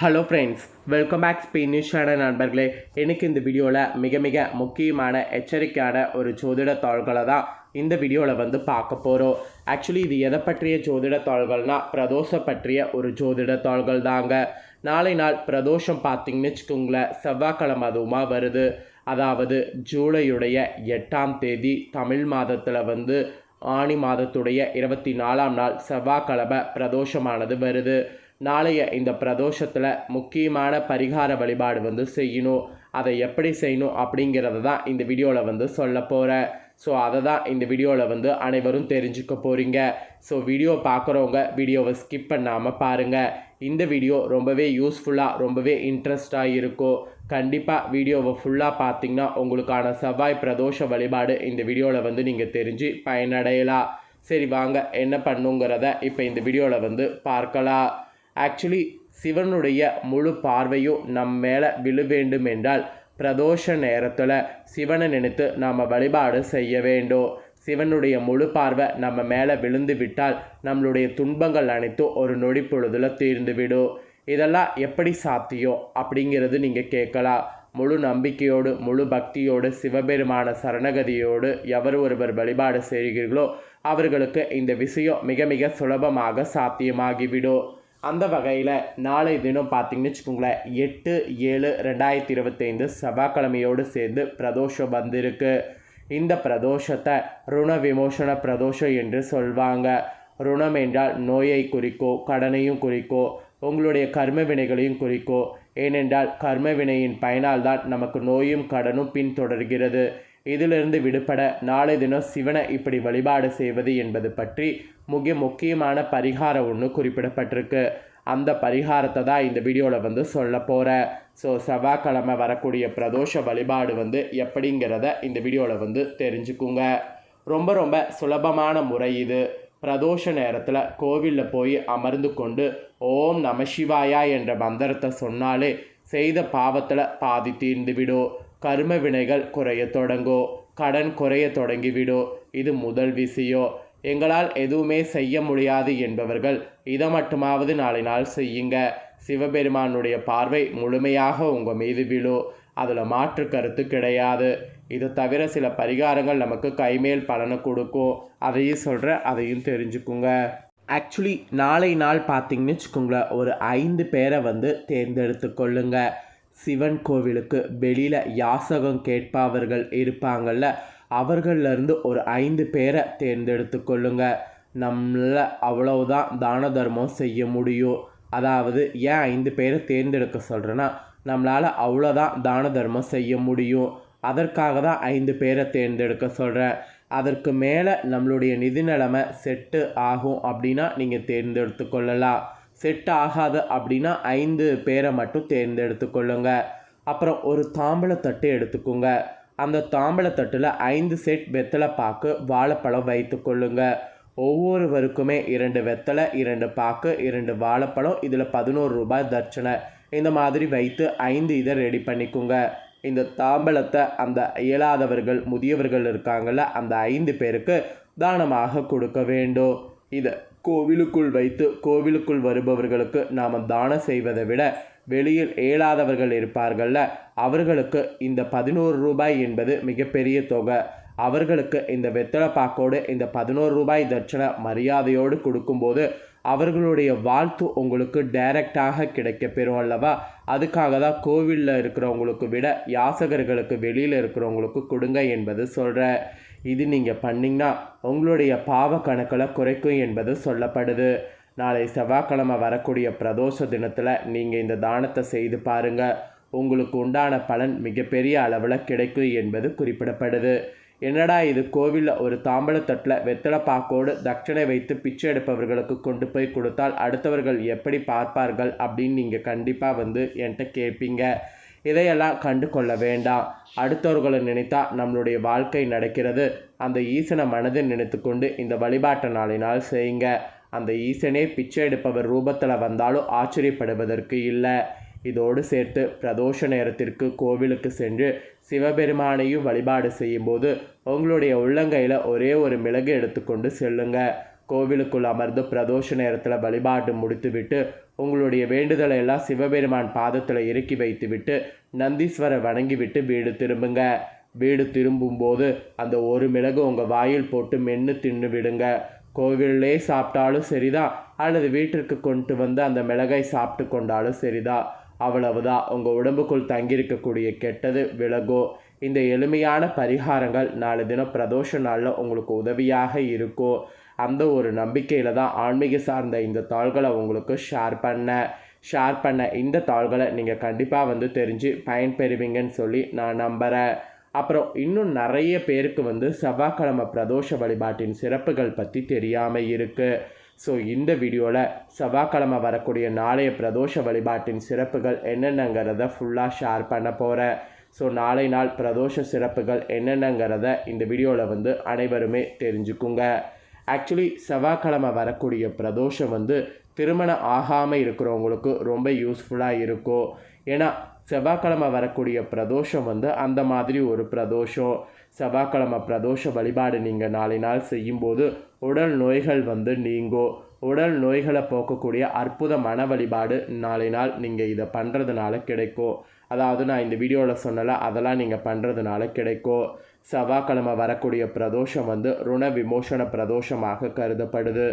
Hello friends welcome back Spain news channel நண்பர்களே. எனக்கு இந்த வீடியோவில் மிக மிக முக்கியமான எச்சரிக்கையான ஒரு ஜோதிட தாள்களை தான் இந்த வீடியோவில் வந்து பார்க்க போகிறோம் ஆக்சுவலி இது எதை பற்றிய ஜோதிட தாள்கள்னா பிரதோஷ பற்றிய ஒரு ஜோதிட தாள்கள் தாங்க நாளை நாள் பிரதோஷம் பார்த்திங்கன்னு வச்சுக்கோங்களேன் செவ்வாய்க்கிழமை அதுவுமா வருது. அதாவது ஜூலையுடைய எட்டாம் தேதி தமிழ் மாதத்தில் வந்து ஆணி மாதத்துடைய இருபத்தி நாலாம் நாள் செவ்வாய்க்கிழமை பிரதோஷமானது வருது. நாளைய இந்த பிரதோஷத்தில் முக்கியமான பரிகார வழிபாடு வந்து செய்யணும். அதை எப்படி செய்யணும் அப்படிங்கிறத தான் இந்த வீடியோவில் வந்து சொல்ல போகிறேன் ஸோ அதை தான் இந்த வீடியோவில் வந்து அனைவரும் தெரிஞ்சுக்க போகிறீங்க ஸோ வீடியோ பார்க்குறவங்க வீடியோவை ஸ்கிப் பண்ணாமல் பாருங்கள் இந்த வீடியோ ரொம்பவே யூஸ்ஃபுல்லாக ரொம்பவே இன்ட்ரெஸ்டாக இருக்கும். கண்டிப்பாக வீடியோவை ஃபுல்லாக பார்த்தீங்கன்னா உங்களுக்கான செவ்வாய் பிரதோஷ வழிபாடு இந்த வீடியோவில் வந்து நீங்கள் தெரிஞ்சு பயனடையலாம். சரி வாங்க என்ன பண்ணுங்கிறத இப்போ இந்த வீடியோவில் வந்து பார்க்கலாம். ஆக்சுவலி சிவனுடைய முழு பார்வையும் நம் மேலே விழ வேண்டும் என்றால் பிரதோஷ நேரத்தில் சிவனை நினைத்து நாம் வழிபாடு செய்ய வேண்டும். சிவனுடைய முழு பார்வை நம்ம மேலே விழுந்து விட்டால் நம்மளுடைய துன்பங்கள் அனைத்தும் ஒரு நொடி பொழுதில் தீர்ந்துவிடும் இதெல்லாம் எப்படி சாத்தியம் அப்படிங்கிறது நீங்கள் கேட்கலாம். முழு நம்பிக்கையோடு முழு பக்தியோடு சிவபெருமான சரணகதியோடு எவர் ஒருவர் வழிபாடு செய்கிறீர்களோ அவர்களுக்கு இந்த விஷயம் மிக மிக சுலபமாக சாத்தியமாகிவிடும். அந்த வகையில் நாளை தினம் பார்த்தீங்கன்னு வச்சுக்கோங்களேன் எட்டு ஏழு ரெண்டாயிரத்தி இருபத்தைந்து செவ்வாய்க்கிழமையோடு சேர்ந்து பிரதோஷம் வந்திருக்கு. இந்த பிரதோஷத்தை ருண விமோசன பிரதோஷம் என்று சொல்வாங்க. ருணம் என்றால் நோயை குறிக்கோ கடனையும் குறிக்கோ உங்களுடைய கர்ம வினைகளையும் குறிக்கோ ஏனென்றால் கர்ம வினையின் பயனால் தான் நமக்கு நோயும் கடனும் பின்தொடர்கிறது. இதிலிருந்து விடுபட நாளை தினம் சிவனை இப்படி வழிபாடு செய்வது என்பது பற்றி மிக முக்கியமான பரிகாரம் ஒன்று குறிப்பிடப்பட்டிருக்கு. அந்த பரிகாரத்தை தான் இந்த வீடியோவில் வந்து சொல்ல போகிறேன் ஸோ செவ்வாய்க்கிழமை வரக்கூடிய பிரதோஷ வழிபாடு வந்து எப்படிங்கிறத இந்த வீடியோவில் வந்து தெரிஞ்சுக்குங்க. ரொம்ப ரொம்ப சுலபமான முறை இது. பிரதோஷ நேரத்தில் கோவிலில் போய் அமர்ந்து கொண்டு ஓம் நம சிவாயா என்ற மந்திரத்தை சொன்னாலே செய்த பாவத்தில் பாதி தீர்ந்துவிடும் கர்ம வினைகள் குறைய தொடங்கும் கடன் குறைய தொடங்கிவிடும் இது முதல் விஷயம் எங்களால் எதுவுமே செய்ய முடியாது என்பவர்கள் இதை மட்டுமாவது நாளை நாள் செய்யுங்க. சிவபெருமானுடைய பார்வை முழுமையாக உங்கள் மீது விழும் அதில் மாற்று கருத்து கிடையாது. இது தவிர சில பரிகாரங்கள் நமக்கு கைமேல் பலனை கொடுக்கும் அதையும் சொல்கிறேன் அதையும் தெரிஞ்சுக்குங்க. ஆக்சுவலி நாளை நாள் பார்த்தீங்கன்னு வச்சுக்கோங்களேன் ஒரு ஐந்து பேரை வந்து தேர்ந்தெடுத்து கொள்ளுங்கள் சிவன் கோவிலுக்கு வெளியில் யாசகம் கேட்பவர்கள் இருப்பாங்கள்ல அவர்களிருந்து ஒரு ஐந்து பேரை தேர்ந்தெடுத்து கொள்ளுங்க. நம்மள அவ்வளவுதான் தான தர்மம் செய்ய முடியும். அதாவது ஏன் ஐந்து பேரை தேர்ந்தெடுக்க சொல்கிறேன்னா நம்மளால் அவ்வளோதான் தான தர்மம் செய்ய முடியும். அதற்காக தான் ஐந்து பேரை தேர்ந்தெடுக்க சொல்கிறேன் அதற்கு மேலே நம்மளுடைய நிதி நிலைமை செட்டு ஆகும் அப்படின்னா நீங்கள் தேர்ந்தெடுத்து கொள்ளலாம். செட் ஆகாது அப்படின்னா ஐந்து பேரை மட்டும் தேர்ந்தெடுத்து கொள்ளுங்க. அப்புறம் ஒரு தாம்பழத்தட்டு எடுத்துக்கோங்க. அந்த தாம்பழத்தட்டில் ஐந்து செட் வெத்தலை பாக்கு வாழைப்பழம் வைத்து கொள்ளுங்க. ஒவ்வொருவருக்குமே இரண்டு வெத்தலை இரண்டு பாக்கு இரண்டு வாழைப்பழம் இதில் பதினோரு ரூபாய் தட்சணை. இந்த மாதிரி வைத்து ஐந்து இதை ரெடி பண்ணிக்கோங்க. இந்த தாம்பழத்தை அந்த இயலாதவர்கள் முதியவர்கள் இருக்காங்கள்ல அந்த ஐந்து பேருக்கு தானமாக கொடுக்க வேண்டும். இதை கோவிலுக்குள் வைத்து கோவிலுக்குள் வருபவர்களுக்கு நாம் தானம் செய்வதை விட வெளியில் இயலாதவர்கள் இருப்பார்கள்ல அவர்களுக்கு இந்த பதினோரு ரூபாய் என்பது மிகப்பெரிய தொகை. அவர்களுக்கு இந்த வெத்தலை பாக்கோடு இந்த பதினோரு ரூபாய் தட்சணை மரியாதையோடு கொடுக்கும்போது அவர்களுடைய வாழ்த்து உங்களுக்கு டைரக்டாக கிடைக்க பெறும் அல்லவா? அதுக்காக தான் கோவிலில் இருக்கிறவங்களுக்கு விட யாசகர்களுக்கு வெளியில் இருக்கிறவங்களுக்கு கொடுங்க என்பது சொல்கிறேன் இது நீங்கள் பண்ணிங்கன்னா உங்களுடைய பாவ கணக்கில் குறைக்கும் என்பது சொல்லப்படுது. நாளை செவ்வாய்க்கிழமை வரக்கூடிய பிரதோஷ தினத்தில் நீங்கள் இந்த தானத்தை செய்து பாருங்கள் உங்களுக்கு உண்டான பலன் மிகப்பெரிய அளவில் கிடைக்கும் என்பது குறிப்பிடப்படுது. என்னடா இது கோவிலில் ஒரு தாம்பழத்தட்டில் வெத்தலை பாக்கோடு தட்சணை வைத்து பிச்சை எடுப்பவர்களுக்கு கொண்டு போய் கொடுத்தால் அடுத்தவர்கள் எப்படி பார்ப்பார்கள் அப்படின்னு நீங்கள் கண்டிப்பாக வந்து என்கிட்ட கேட்பீங்க இதையெல்லாம் கண்டு கொள்ள வேண்டாம். அடுத்தவர்களை நினைத்தா நம்மளுடைய வாழ்க்கை நடக்கிறது. அந்த ஈசனை மனதில் நினைத்து கொண்டு இந்த வழிபாட்டை நாளினால் செய்யுங்க. அந்த ஈசனே பிச்சை எடுப்பவர் ரூபத்தில் வந்தாலும் ஆச்சரியப்படுவதற்கு இல்லை. இதோடு சேர்த்து பிரதோஷ நேரத்திற்கு கோவிலுக்கு சென்று சிவபெருமானையும் வழிபாடு செய்யும்போது உங்களுடைய உள்ளங்கையில் ஒரே ஒரு மிளகு எடுத்துக்கொண்டு செல்லுங்க. கோவிலுக்குள் அமர்ந்து பிரதோஷ நேரத்தில் வழிபாடு முடித்துவிட்டு உங்களுடைய வேண்டுதலை எல்லாம் சிவபெருமான் பாதத்தில் இறக்கி வைத்துவிட்டு நந்தீஸ்வரை வணங்கிவிட்டு வீடு திரும்புங்க. வீடு திரும்பும்போது அந்த ஒரு மிளகு உங்கள் வாயில் போட்டு மென்று தின்னு விடுங்க. கோவிலே சாப்பிட்டாலும் சரிதான் அல்லது வீட்டிற்கு கொண்டு வந்து அந்த மிளகை சாப்பிட்டு கொண்டாலும் சரிதான் அவ்வளவுதான் உங்கள் உடம்புக்குள் தங்கியிருக்கக்கூடிய கெட்டது விலகோ? இந்த எளிமையான பரிகாரங்கள் நாலு தினம் பிரதோஷ நாளில் உங்களுக்கு உதவியாக இருக்கும் அந்த ஒரு நம்பிக்கையில் தான் ஆன்மீக சார்ந்த இந்த தாள்களை உங்களுக்கு ஷேர் பண்ண. ஷேர் பண்ண இந்த தாள்களை நீங்கள் கண்டிப்பாக வந்து தெரிஞ்சு பயன்பெறுவீங்கன்னு சொல்லி நான் நம்புகிறேன் அப்புறம் இன்னும் நிறைய பேருக்கு வந்து செவ்வாய்க்கிழமை பிரதோஷ வழிபாட்டின் சிறப்புகள் பற்றி தெரியாமல் இருக்குது ஸோ இந்த வீடியோவில் செவ்வாய்க்கிழமை வரக்கூடிய நாளைய பிரதோஷ வழிபாட்டின் சிறப்புகள் என்னென்னங்கிறத ஃபுல்லாக ஷேர் பண்ண போகிறேன் ஸோ நாளை நாள் பிரதோஷ சிறப்புகள் என்னென்னங்கிறத இந்த வீடியோவில் வந்து அனைவருமே தெரிஞ்சுக்குங்க. ஆக்சுவலி செவ்வாய்க்கிழமை வரக்கூடிய பிரதோஷம் வந்து திருமணம் ஆகாமல் இருக்கிறவங்களுக்கு ரொம்ப யூஸ்ஃபுல்லாக இருக்கும். ஏன்னா செவ்வாய்க்கிழமை வரக்கூடிய பிரதோஷம் வந்து அந்த மாதிரி ஒரு பிரதோஷம். செவ்வாய்க்கிழமை பிரதோஷ வழிபாடு நீங்கள் நாளை நாள் செய்யும்போது உடல் நோய்கள் வந்து நீங்கும் உடல் நோய்களை போக்கக்கூடிய அற்புத மன வழிபாடு நாளை நாள் நீங்கள் இதை பண்ணுறதுனால கிடைக்கும் அதாவது நான் இந்த வீடியோவில் சொன்னல அதெல்லாம் நீங்கள் பண்ணுறதுனால கிடைக்கும் செவ்வாய்க்கிழமை வரக்கூடிய பிரதோஷம் வந்து ருண விமோசன பிரதோஷமாக கருதப்படுது.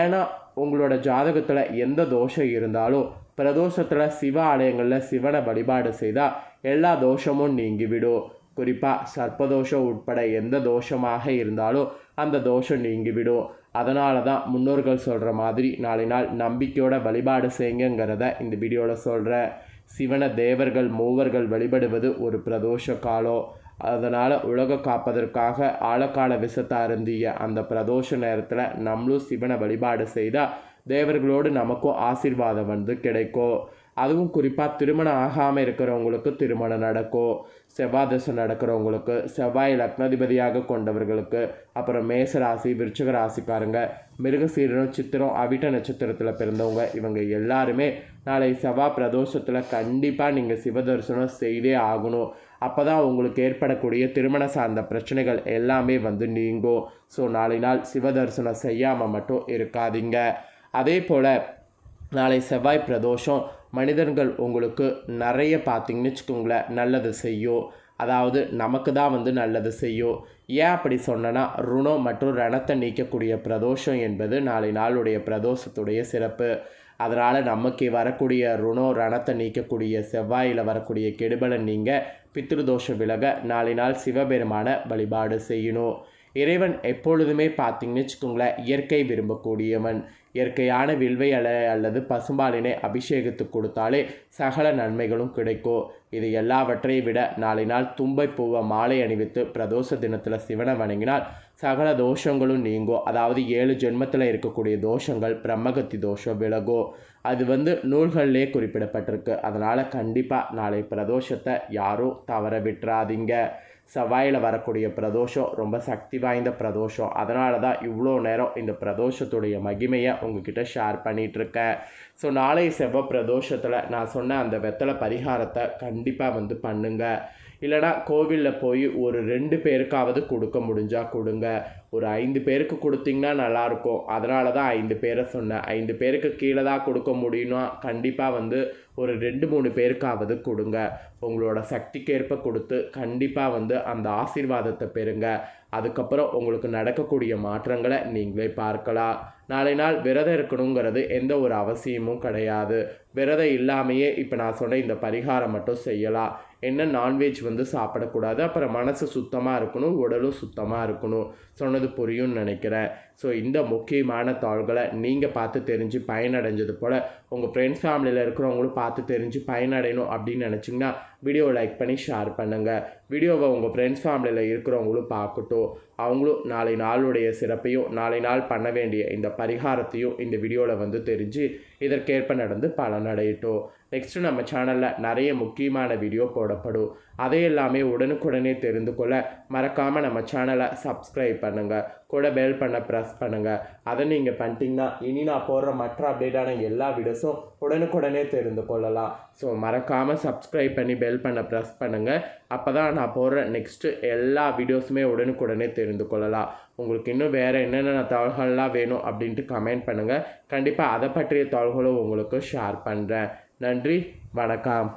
ஏன்னா உங்களோட ஜாதகத்தில் எந்த தோஷம் இருந்தாலும் பிரதோஷத்தில் சிவ ஆலயங்களில் சிவனை வழிபாடு செய்தால் எல்லா தோஷமும் நீங்கிவிடும் குறிப்பாக சர்ப்பதோஷம் உட்பட எந்த தோஷமாக இருந்தாலும் அந்த தோஷம் நீங்கிவிடும். அதனால தான் முன்னோர்கள் சொல்கிற மாதிரி நாளை நாள் நம்பிக்கையோட வழிபாடு செய்யுங்கிறத இந்த வீடியோவில் சொல்கிறேன் சிவன தேவர்கள் மூவர்கள் வழிபடுவது ஒரு பிரதோஷ காலம். அதனால் உலக காப்பதற்காக ஆழக்கால விஷத்தை அருந்திய அந்த பிரதோஷ நேரத்தில் நம்மளும் சிவனை வழிபாடு செய்தால் தேவர்களோடு நமக்கும் ஆசீர்வாதம் வந்து கிடைக்கும் அதுவும் குறிப்பாக திருமணம் ஆகாமல் இருக்கிறவங்களுக்கு திருமணம் நடக்கும் செவ்வாய் தசை நடக்கிறவங்களுக்கு செவ்வாய் லக்னாதிபதியாக கொண்டவர்களுக்கு அப்புறம் மேச ராசி விருச்சிக ராசிக்காரங்க மிருகசீரனும் சித்திரம் அவிட்ட நட்சத்திரத்தில் பிறந்தவங்க. இவங்க எல்லாருமே நாளை செவ்வாய் பிரதோஷத்தில் கண்டிப்பாக நீங்கள் சிவதரிசனம் செய்தே ஆகணும். அப்போ தான் உங்களுக்கு ஏற்படக்கூடிய திருமணம் சார்ந்த பிரச்சனைகள் எல்லாமே வந்து நீங்கும் ஸோ நாளை நாள் சிவதரிசனம் செய்யாமல் மட்டும் இருக்காதீங்க. அதே போல் நாளை செவ்வாய் பிரதோஷம் மனிதர்கள் உங்களுக்கு நிறைய பார்த்தீங்கன்னு வச்சுக்கோங்களேன் நல்லது செய்யும். அதாவது நமக்கு தான் வந்து நல்லது செய்யும். ஏன் அப்படி சொன்னேன்னா ருணம் மற்றும் ரணத்தை நீக்கக்கூடிய பிரதோஷம் என்பது நாளை நாளுடைய பிரதோஷத்துடைய சிறப்பு. அதனால் நமக்கு வரக்கூடிய ருணோ ரணத்தை நீக்கக்கூடிய செவ்வாயில் வரக்கூடிய கெடுபலன் நீங்கள் பித்ருதோஷம் விலக நாளை நாள் சிவபெருமான வழிபாடு செய்யணும். இறைவன் எப்பொழுதுமே பார்த்தீங்கன்னு வச்சுக்கோங்களேன் இயற்கை விரும்பக்கூடியவன். இயற்கையான வில்வை அல்ல அல்லது பசும்பாலினை அபிஷேகத்துக்கு கொடுத்தாலே சகல நன்மைகளும் கிடைக்கும். இது எல்லாவற்றையும் விட நாளை நாள் தும்பை பூவை மாலை அணிவித்து பிரதோஷ தினத்தில் சிவனை வணங்கினால் சகல தோஷங்களும் நீங்கும். அதாவது ஏழு ஜென்மத்தில் இருக்கக்கூடிய தோஷங்கள் பிரம்மகத்தி தோஷம் விலகும். அது வந்து நூல்கள்லேயே குறிப்பிடப்பட்டிருக்கு. அதனால் கண்டிப்பாக நாளை பிரதோஷத்தை யாரும் தவற விட்டுறாதீங்க. செவ்வாயில் வரக்கூடிய பிரதோஷம் ரொம்ப சக்தி வாய்ந்த பிரதோஷம். அதனால தான் இவ்வளோ நேரம் இந்த பிரதோஷத்துடைய மகிமையை உங்ககிட்ட ஷேர் பண்ணிகிட்ருக்கேன் ஸோ நாளை செவ்வாய் பிரதோஷத்தில் நான் சொன்ன அந்த வெத்தலை பரிகாரத்தை கண்டிப்பாக வந்து பண்ணுங்கள் இல்லைனா கோவிலில் போய் ஒரு ரெண்டு பேருக்காவது கொடுக்க முடிஞ்சால் கொடுங்க. ஒரு ஐந்து பேருக்கு கொடுத்தீங்கன்னா நல்லாயிருக்கும். அதனால தான் ஐந்து பேரை சொன்னேன். ஐந்து பேருக்கு கீழே தான் கொடுக்க முடியும்னா கண்டிப்பாக வந்து ஒரு ரெண்டு மூணு பேருக்காவது கொடுங்க. உங்களோட சக்திக்கேற்ப கொடுத்து கண்டிப்பாக வந்து அந்த ஆசீர்வாதத்தை பெறுங்க. அதுக்கப்புறம் உங்களுக்கு நடக்கக்கூடிய மாற்றங்களை நீங்களே பார்க்கலாம். நாளை நாள் விரதம் இருக்கணுங்கிறது எந்த ஒரு அவசியமும் கிடையாது. விரதம் இல்லாமையே இப்போ நான் சொன்ன இந்த பரிகாரம் மட்டும் செய்யலாம். என்ன நான்வெஜ் வந்து சாப்பிடக்கூடாது. அப்புறம் மனசு சுத்தமாக இருக்கணும் உடலும் சுத்தமாக இருக்கணும். சொன்னது புரியும்னு நினைக்கிறேன். ஸோ இந்த முக்கியமான தாள்களை நீங்கள் பார்த்து தெரிஞ்சு பயனடைஞ்சது போல் உங்கள் ஃப்ரெண்ட்ஸ் ஃபேமிலியில் இருக்கிறவங்களும் பார்த்து தெரிஞ்சு பயனடையணும் அப்படின்னு நினச்சிங்கன்னா வீடியோ லைக் பண்ணி ஷேர் பண்ணுங்கள் வீடியோவை உங்கள் ஃப்ரெண்ட்ஸ் ஃபேமிலியில் இருக்கிறவங்களும் பார்க்கட்டும். அவங்களும் நாளை நாளுடைய சிறப்பையும் நாளை நாள் பண்ண வேண்டிய இந்த பரிகாரத்தையும் இந்த வீடியோவில் வந்து தெரிஞ்சு இதற்கேற்ப நடந்து பலனடையட்டும் நெக்ஸ்ட்டு நம்ம சேனலில் நிறைய முக்கியமான வீடியோ போடப்படும். அதை எல்லாமே உடனுக்குடனே தெரிந்து கொள்ள மறக்காமல் நம்ம சேனலை சப்ஸ்கிரைப் பண்ணுங்கள் கூட பெல் பண்ண ப்ரெஸ் பண்ணுங்கள் அதை நீங்கள் பண்ணிட்டீங்கன்னா இனி நான் போடுற மற்ற அப்டேட்டான எல்லா வீடியோஸும் உடனுக்குடனே தெரிந்து கொள்ளலாம். ஸோ மறக்காமல் சப்ஸ்கிரைப் பண்ணி பெல் பண்ண ப்ரெஸ் பண்ணுங்கள் அப்போ தான் நான் போடுற நெக்ஸ்ட்டு எல்லா வீடியோஸுமே உடனுக்குடனே தெரிந்து கொள்ளலாம். உங்களுக்கு இன்னும் வேறு என்னென்ன தகவல்கள்லாம் வேணும் அப்படின்ட்டு கமெண்ட் பண்ணுங்கள் கண்டிப்பாக அதை பற்றிய தகவல்களும் உங்களுக்கு ஷேர் பண்ணுறேன் நன்றி வணக்கம்.